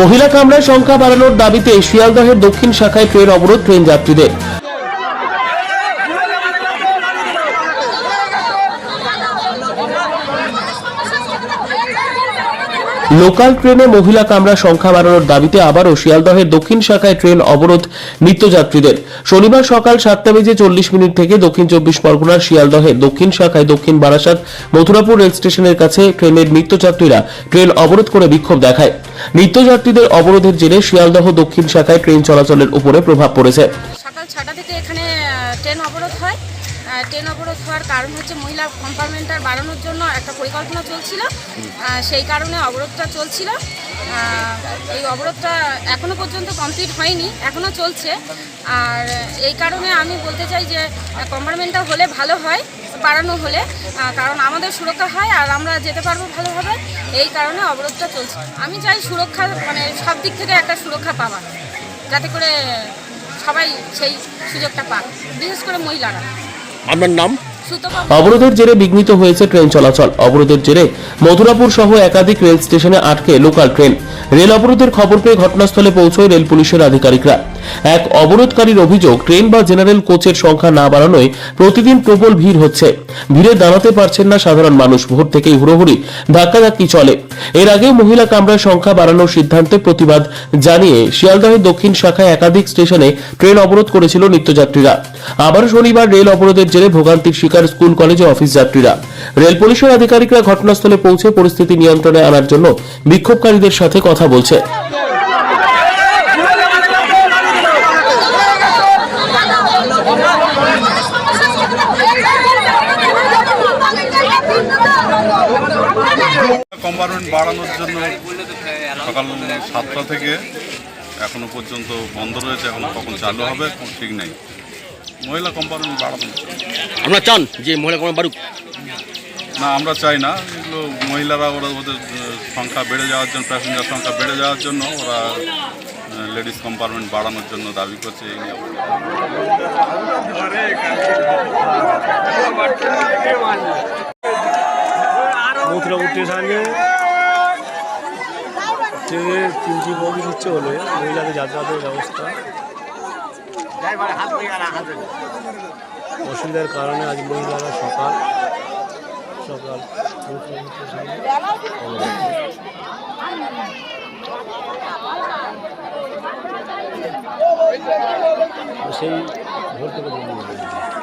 মহিলা কামরার সংখ্যা বাড়ানোর দাবিতে শিয়ালদহের দক্ষিণ শাখায় ট্রেন অবরোধ ট্রেন যাত্রীদের। লোকাল ট্রেনে মহিলা কামরা সংখ্যা বাড়ানোর দাবিতে আবারও শিয়ালদহের দক্ষিণ শাখায় ট্রেন অবরোধ নিত্যযাত্রীদের। শনিবার সকাল সাতটা বেজে চল্লিশ মিনিট থেকে দক্ষিণ চব্বিশ পরগনার শিয়ালদহের দক্ষিণ শাখায় দক্ষিণ বারাসাত মথুরাপুর রেল স্টেশনের কাছে ট্রেনের নিত্যযাত্রীরা ট্রেন অবরোধ করে বিক্ষোভ দেখায়। নিত্যযাত্রীদের অবরোধের জেরে শিয়ালদহ দক্ষিণ শাখায় ট্রেন চলাচলের উপরে প্রভাব পড়েছে। সকাল ছটা থেকে ট্রেন অবরোধ হওয়ার কারণ হচ্ছে মহিলা কম্পার্টমেন্টার বাড়ানোর জন্য একটা পরিকল্পনা চলছিল। সেই কারণে অবরোধটা চলছিল। এই অবরোধটা এখনও পর্যন্ত কমপ্লিট হয়নি, এখনও চলছে। আর এই কারণে আমি বলতে চাই যে কম্পার্টমেন্টটা হলে ভালো হয়, বাড়ানো হলে। কারণ আমাদের সুরক্ষা হয় আর আমরা যেতে পারব ভালোভাবে। এই কারণে অবরোধটা চলছে। আমি চাই সুরক্ষা মানে সব দিক থেকে একটা সুরক্ষা পাওয়া, যাতে করে সবাই সেই সুযোগটা পাক, বিশেষ করে মহিলারা। আপনার নাম? অবরোধের জেরে বিঘ্নিত হয়েছে ট্রেন চলাচল। অবরোধের জেরে মথুরাপুর সহ একাধিক রেল স্টেশনে আটকে লোকাল ট্রেন। রেল অবরোধের খবর পেয়ে ঘটনাস্থলে পৌঁছয় রেল পুলিশের আধিকারিকরা। এক অবরোধকারীর অভিযোগ, ট্রেন বা জেনারেল কোচের সংখ্যা না বাড়ানোয় প্রতিদিন প্রবল ভিড় হচ্ছে। ভিড়ে দাঁড়াতে পারছেন না সাধারণ মানুষ। ভোর থেকেই হুড়োহুড়ি, ধাক্কাধাক্কি চলে। এর আগেও মহিলা কামরার সংখ্যা বাড়ানোর সিদ্ধান্তে প্রতিবাদ জানিয়ে শিয়ালদহের দক্ষিণ শাখায় একাধিক স্টেশনে ট্রেন অবরোধ করেছিল নিত্যযাত্রীরা। আবার শনিবার রেল অবরোধের জেরে ভোগান্তির শিকার স্কুল, কলেজ অফিস যাত্রীরা। রেল পুলিশের আধিকারিকরা ঘটনাস্থলে পৌঁছে পরিস্থিতি নিয়ন্ত্রণে আনার জন্য বিক্ষোভকারীদের সাথে কথা বলছে। কম্পার্টমেন্ট বাড়ানোর জন্য সকাল সাতটা থেকে এখনও পর্যন্ত বন্ধ রয়েছে, এখন কখন চালু হবে ঠিক নেই। মহিলা কম্পার্টমেন্ট বাড়ানোর জন্য। আপনারা চান যে মহিলা কোনো বাড়ুক। না আমরা চাই না। এগুলো মহিলারা ওরা ওদের সংখ্যা বেড়ে যাওয়ার জন্য প্যাসেঞ্জার সংখ্যা বেড়ে যাওয়ার জন্য ওরা লেডিস কম্পার্টমেন্ট বাড়ানোর জন্য দাবি করছে এই নিয়ে। ট্রেনের তিনটি বগি হচ্ছে হলে মহিলাদের যাতায়াতের ব্যবস্থা। অসুবিধার কারণে আজ মহিলারা সকাল সকাল। সেই ভোর থেকে বন্ধ হয়ে গেছে।